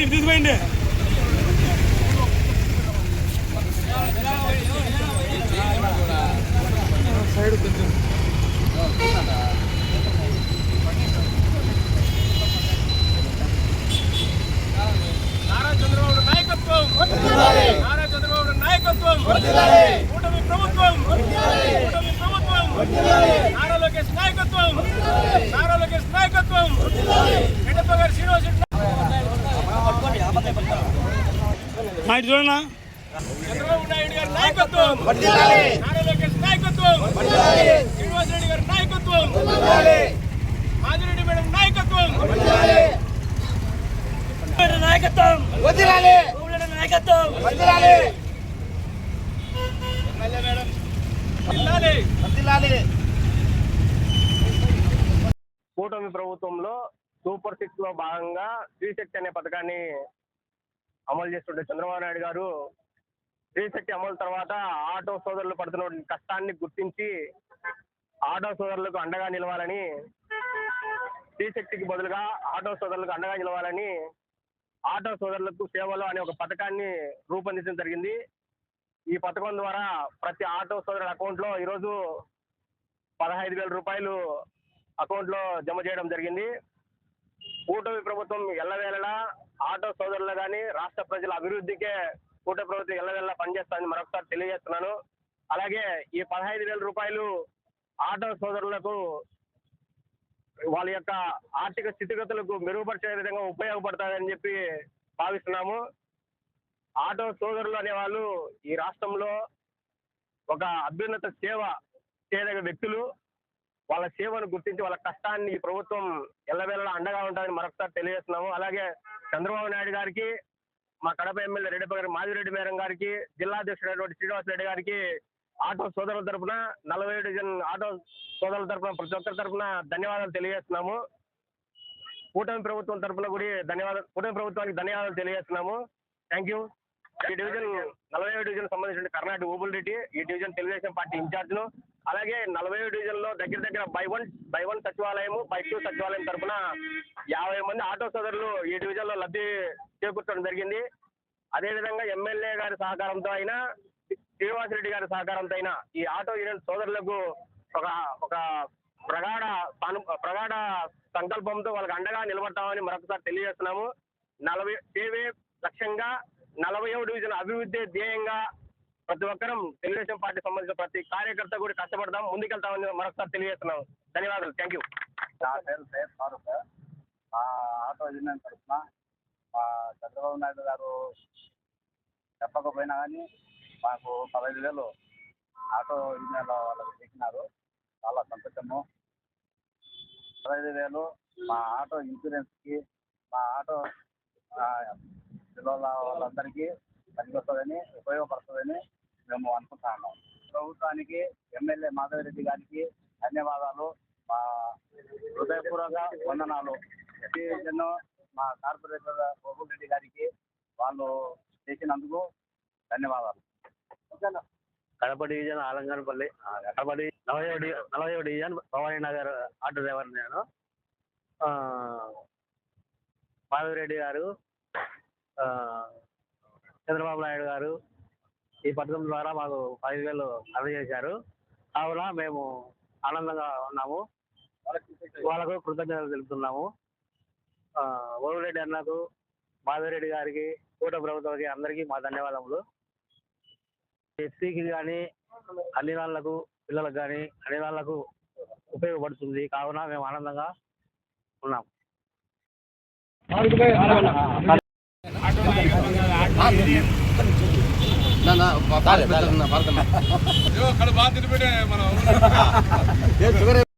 No, ఇటు తీసుకుపోయింది side కొంచెం నారా చంద్రబాబు నాయకత్వం. నారా చంద్రబాబు నాయకత్వం. కూటమి ప్రభుత్వం. కూటమి ప్రభుత్వం. నారా లోకేష్ నాయకత్వం నారా లోకేష్ నాయకత్వం ఎడప్ప గారు శ్రీనివాస్ రెడ్డి నా ఇటు చూడన్నా చంద్రబాబు నాయుడు గారి నాయకత్వం. నారా లోకేష్ నాయకత్వం. శ్రీనివాస్ రెడ్డి గారి నాయకత్వం. మాదిరెడ్డి మేడం నాయకత్వం. నాయకత్వం. నాయకత్వం. ఎమ్మెల్యే మేడం జిల్లాలే కూటమి ప్రభుత్వంలో సూపర్ సిక్స్లో భాగంగా శ్రీశక్తి అనే పథకాన్ని అమలు చేస్తుంటే చంద్రబాబు నాయుడు గారు. స్త్రీశక్తి అమలు తర్వాత ఆటో సోదరులు పడుతున్న కష్టాన్ని గుర్తించి ఆటో సోదరులకు అండగా నిలవాలని స్త్రీశక్తికి బదులుగా ఆటో సోదరులకు అండగా నిలవాలని ఆటో సోదరులకు సేవలు అనే ఒక పథకాన్ని రూపొందించడం జరిగింది. ఈ పథకం ద్వారా ప్రతి ఆటో సోదరుల అకౌంట్లో ఈరోజు పదహైదు వేల రూపాయలు అకౌంట్లో జమ చేయడం జరిగింది. కూటమి ప్రభుత్వం ఎల్లవేళలా ఆటో సోదరులు కానీ రాష్ట్ర ప్రజల అభివృద్ధికే కూట ప్రభుత్వం ఎల్లవెల్లా పనిచేస్తుంది మరొకసారి తెలియజేస్తున్నాను. అలాగే ఈ పదహైదు వేల రూపాయలు ఆటో సోదరులకు వాళ్ళ యొక్క ఆర్థిక స్థితిగతులకు మెరుగుపరిచే విధంగా ఉపయోగపడతాయని చెప్పి భావిస్తున్నాము. ఆటో సోదరులు అనే వాళ్ళు ఈ రాష్ట్రంలో ఒక అభ్యున్నత సేవ చేయదగిన వ్యక్తులు. వాళ్ళ సేవను గుర్తించి వాళ్ళ కష్టాన్ని ఈ ప్రభుత్వం ఎల్లవేళలా అండగా ఉంటుందని మరొకసారి తెలియజేస్తున్నాము. అలాగే చంద్రబాబు నాయుడు గారికి మా కడప ఎమ్మెల్యే రెడ్డి గారి మాదిరెడ్డి మేరం గారికి జిల్లా అధ్యక్షుడైనటువంటి శ్రీనివాస్ రెడ్డి గారికి ఆటో సోదరుల తరపున నలభై డివిజన్ ఆటో సోదరుల తరపున ప్రతి ఒక్కరి తరపున ధన్యవాదాలు తెలియజేస్తున్నాము. కూటమి ప్రభుత్వం తరపున కూడా ధన్యవాదాలు కూటమి ప్రభుత్వానికి ధన్యవాదాలు తెలియజేస్తున్నాము. Thank you. ఈ డివిజన్ నలభై డివిజన్ సంబంధించిన కర్ణాటక ఓబుల్ రెడ్డి ఈ డివిజన్ తెలుగుదేశం పార్టీ ఇన్ఛార్జ్లు అలాగే నలభై డివిజన్లో దగ్గర దగ్గర బై వన్ బై వన్ సచివాలయము బై టూ సచివాలయం తరఫున యాభై మంది ఆటో సోదరులు ఈ డివిజన్లో లబ్ధి చేకూర్చడం జరిగింది. అదేవిధంగా ఎమ్మెల్యే గారి సహకారంతో అయినా శ్రీనివాసరెడ్డి గారి సహకారంతో అయినా ఈ ఆటో యూనియన్ సోదరులకు ఒక ఒక ప్రగాఢ సాను ప్రగాఢ సంకల్పంతో వాళ్ళకి అండగా నిలబడతామని మరొకసారి తెలియజేస్తున్నాము. నలభై సేవే లక్ష్యంగా నలభై డివిజన్ అభివృద్ధి ధ్యేయంగా ప్రతి ఒక్కరం తెలుగుదేశం పార్టీ సంబంధించిన ప్రతి కార్యకర్త కూడా కష్టపడదాం. ముందుకెళ్తామని మరొకసారి తెలియజేస్తున్నాం ధన్యవాదాలు. థ్యాంక్ యూ నా పేరు సయ్యద్ ఫారూక్. ఆటో యూనియన్ తరఫున చంద్రబాబు నాయుడు గారు చెప్పకపోయినా కానీ మాకు పదహైదు వేలు ఆటో యూనియన్ వాళ్ళకి పెట్టినారు చాలా సంతోషము. పదహైదు వేలు మా ఆటో ఇన్సూరెన్స్కి మా ఆటో పిల్లల వాళ్ళందరికీ పనికొస్తుందని ఉపయోగపడుతుందని మేము అనుకుంటున్నాము. ప్రభుత్వానికి ఎమ్మెల్యే మాధవరెడ్డి గారికి ధన్యవాదాలు. మా హృదయపూర్వక వందనాలు. డివిజన్ మా కార్పొరేటర్ గోకుల్ రెడ్డి గారికి వాళ్ళు చేసినందుకు ధన్యవాదాలు. కడప డివిజన్ ఆలంగనపల్లి కడప డివి నలభై నలభై division Bhavani Nagar auto driver నేను. ఆ, మాధవిరెడ్డి గారు చంద్రబాబు నాయుడు గారు ఈ పథకం ద్వారా మాకు ఐదు వేలు అందజేశారు. కావున మేము ఆనందంగా ఉన్నాము. వాళ్ళకు కృతజ్ఞతలు తెలుపుతున్నాము. ఆ, అన్నకు మాధవరెడ్డి గారికి కూట ప్రభుత్వానికి అందరికీ మా ధన్యవాదములు. ఎస్సీకి కానీ అన్ని వాళ్ళకు పిల్లలకు కానీ అన్ని వాళ్ళకు ఉపయోగపడుతుంది. కావున మేము ఆనందంగా ఉన్నాము. பார்க்கணும்